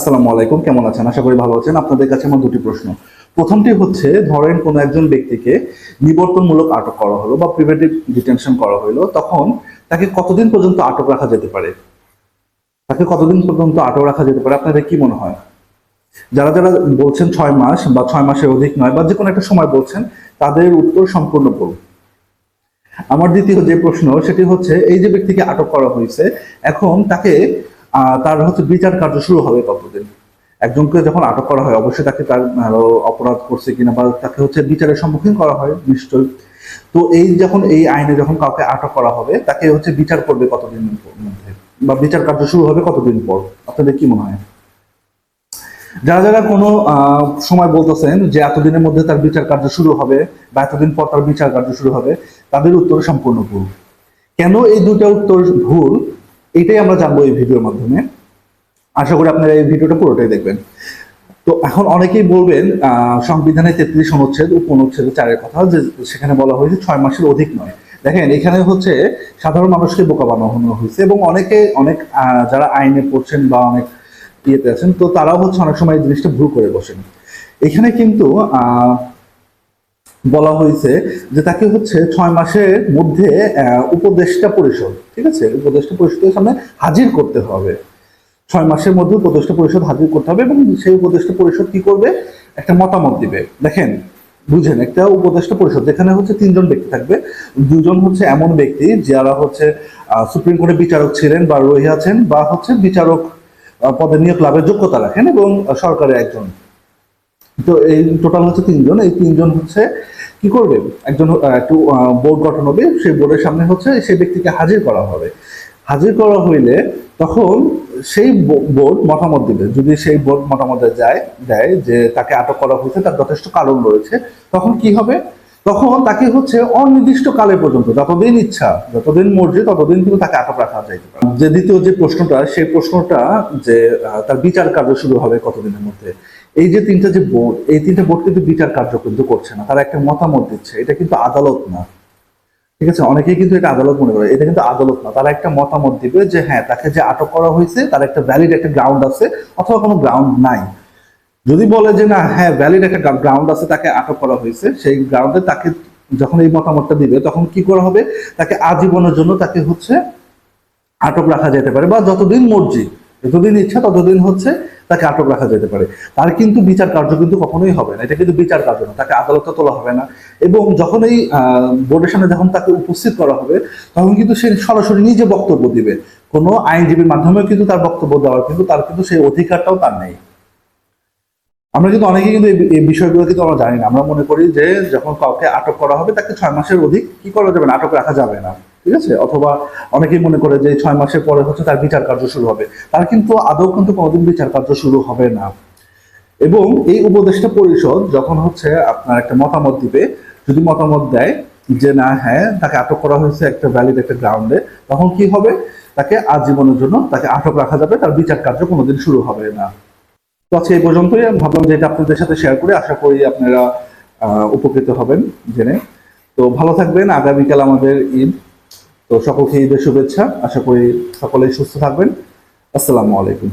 আসসালামু আলাইকুম, কেমন আছেন? আশা করি ভালো আছেন। আপনাদের কাছে আমার দুটি প্রশ্ন। প্রথমটি হচ্ছে, ধরেন কোনো একজন ব্যক্তিকে নিবর্তনমূলক আটক করা হলো বা প্রিভেন্টিভ ডিটেনশন করা হলো, তখন তাকে কতদিন পর্যন্ত আটক রাখা যেতে পারে? তাকে কতদিন পর্যন্ত আটক রাখা যেতে পারে? আপনাদের কি মনে হয়? যারা যারা বলছেন ছয় মাস বা ছয় মাসের অধিক নয় বা যে কোনো একটা সময় বলছেন, তাদের উত্তর সম্পূর্ণ ভুল। আমার দ্বিতীয় যে প্রশ্ন, সেটি হচ্ছে, এই যে ব্যক্তিকে আটক করা হয়েছে, এখন তাকে তার হচ্ছে বিচার কার্য শুরু হবে কতদিন একজনকে যখন আটক করা হয়, অবশ্যই তাকে তার অপরাধ করছে কিনা বা তাকে হচ্ছে বিচারের সম্মুখীন করা হয়, নিশ্চয়ই। তো এই যখন, এই আইনে যখন কাউকে আটক করা হবে, তাকে হচ্ছে বিচার করবে কতদিন মধ্যে বা বিচার কার্য শুরু হবে কতদিন পর? আপনাদের কি মনে হয়? যারা যারা কোনো সময় বলতেছেন যে এতদিনের মধ্যে তার বিচার কার্য শুরু হবে বা এতদিন পর তার বিচার কার্য শুরু হবে, তাদের উত্তর সম্পূর্ণ ভুল। কেন এই দুটা উত্তর ভুল? এটাই আমরা জানব এই ভিডিওর মাধ্যমে। আশা করি আপনারা এই ভিডিওটা পুরোটাই দেখবেন। তো এখন অনেকেই বলবেন আহ, সংবিধানের তেত্রিশ অনুচ্ছেদ উপ অনুচ্ছেদ চারের কথা যে সেখানে বলা হয়েছে ছয় মাসের অধিক নয়। দেখেন এখানে হচ্ছে সাধারণ মানুষকে বোকা বানানো হয়েছে এবং অনেকে অনেক যারা আইনে পড়ছেন বা অনেক ইয়েতে আছেন তো তারাও হচ্ছে অনেক সময় এই জিনিসটা ভুল করে বসেন। এখানে কিন্তু বলা হয়েছে যে তাকে হচ্ছে ছয় মাসের মধ্যে উপদেষ্টা পরিষদ, ঠিক আছে? উপদেষ্টা পরিষদের সামনে হাজির করতে হবে। ছয় মাসের মধ্যে উপদেষ্টা পরিষদ হাজির করতে হবে এবং সেই উপদেষ্টা পরিষদ কি করবে? একটা মতামত দিবে। দেখেন, বুঝেন, একটা উপদেষ্টা পরিষদ যেখানে হচ্ছে তিনজন ব্যক্তি থাকবে। দুজন হচ্ছে এমন ব্যক্তি যারা হচ্ছে সুপ্রিম কোর্টের বিচারক ছিলেন বা রহি আছেন বা হচ্ছে বিচারক পদে নিয়োগ লাভের যোগ্যতা রাখেন এবং সরকারের একজন। তো এই টোটাল হচ্ছে তিনজন, এই তিনজন হচ্ছে কি করবে? একজন একটু বোর্ড গঠন হবে, সেই বোর্ডের সামনে হচ্ছে সেই ব্যক্তিকে হাজির করা হবে। হাজির করা হইলে তখন সেই বোর্ড মতামত দিবে। যদি সেই বোর্ড মতামত যায় দেয় যে তাকে আটক করা হয়েছে, তার যথেষ্ট কারণ রয়েছে, তখন কি হবে? তখন তাকে হচ্ছে অনির্দিষ্ট কালে পর্যন্ত, যতদিন ইচ্ছা, যতদিন মর্জি, ততদিন কিন্তু তাকে আটক রাখা যাইতে পারে। যে দ্বিতীয় যে প্রশ্নটা, সেই প্রশ্নটা যে তার বিচার কার্য শুরু হবে কতদিনের মধ্যে? এই যে তিনটা যে বোর্ড, এই তিনটা বোর্ড কিন্তু বিচার কার্য কিন্তু করছে না। তারা একটা মতামত দিচ্ছে, এটা কিন্তু আদালত না। ঠিক আছে? অনেকেই কিন্তু এটা আদালত মনে করে, এটা কিন্তু আদালত না। তারা একটা মতামত দিবে যে হ্যাঁ তাকে যে আটক করা হয়েছে, তার একটা ভ্যালিড একটা গ্রাউন্ড আছে, অথবা কোনো গ্রাউন্ড নাই। যদি বলে যে না হ্যাঁ ভ্যালিড একটা গ্রাউন্ড আছে তাকে আটক করা হয়েছে, সেই গ্রাউন্ডে তাকে যখন এই মতামতটা দিবে, তখন কি করা হবে? তাকে আজীবনের জন্য তাকে হচ্ছে আটক রাখা যেতে পারে, বা যতদিন মর্জি, যতদিন ইচ্ছা ততদিন হচ্ছে তাকে আটক রাখা যেতে পারে। তার কিন্তু বিচার কার্য কিন্তু কখনোই হবে না, এটা কিন্তু বিচার কার্য না, তাকে আদালতে তোলা হবে না। এবং যখন এই বোর্ডের সামনে যখন তাকে উপস্থিত করা হবে, তখন কিন্তু সে সরাসরি নিজে বক্তব্য দিবে। কোনো আইনজীবীর মাধ্যমেও কিন্তু তার বক্তব্য দেওয়ার, কিন্তু তার কিন্তু সেই অধিকারটাও তার নেই। আমরা কিন্তু অনেকে কিন্তু এই- বিষয়গুলো কিন্তু আমরা জানি না। আমরা মনে করি যে যখন কাউকে আটক করা হবে, তাকে ছয় মাসের অধিক কি করা যাবে না? আটক রাখা যাবে না। ঠিক আছে? অথবা অনেকেই মনে করে যে ছয় মাসের পরে হচ্ছে তার বিচার কার্য শুরু হবে। তার কিন্তু আদৌ কিন্তু কোনোদিন বিচার কার্য শুরু হবে না। এবং এই উপদেষ্টা পরিষদ যখন হচ্ছে আপনার একটা মতামত দিবে, যদি মতামত দেয় যে না হ্যাঁ তাকে আটক করা হয়েছে একটা ভ্যালিড একটা গ্রাউন্ডে তখন কি হবে? তাকে আজীবনের জন্য তাকে আটক রাখা যাবে, তার বিচার কার্য কোনোদিন শুরু হবে না। তো আজকে এই পর্যন্তই। আমি ভাবলাম যে এটা আপনাদের সাথে শেয়ার করে আশা করি আপনারা উপকৃত হবেন জেনে। তো ভালো থাকবেন, আগামীকাল আমাদের ঈদ। তো সকলকে ঈদের শুভেচ্ছা। আশা করি সকলেই সুস্থ থাকবেন। আসসালামু আলাইকুম।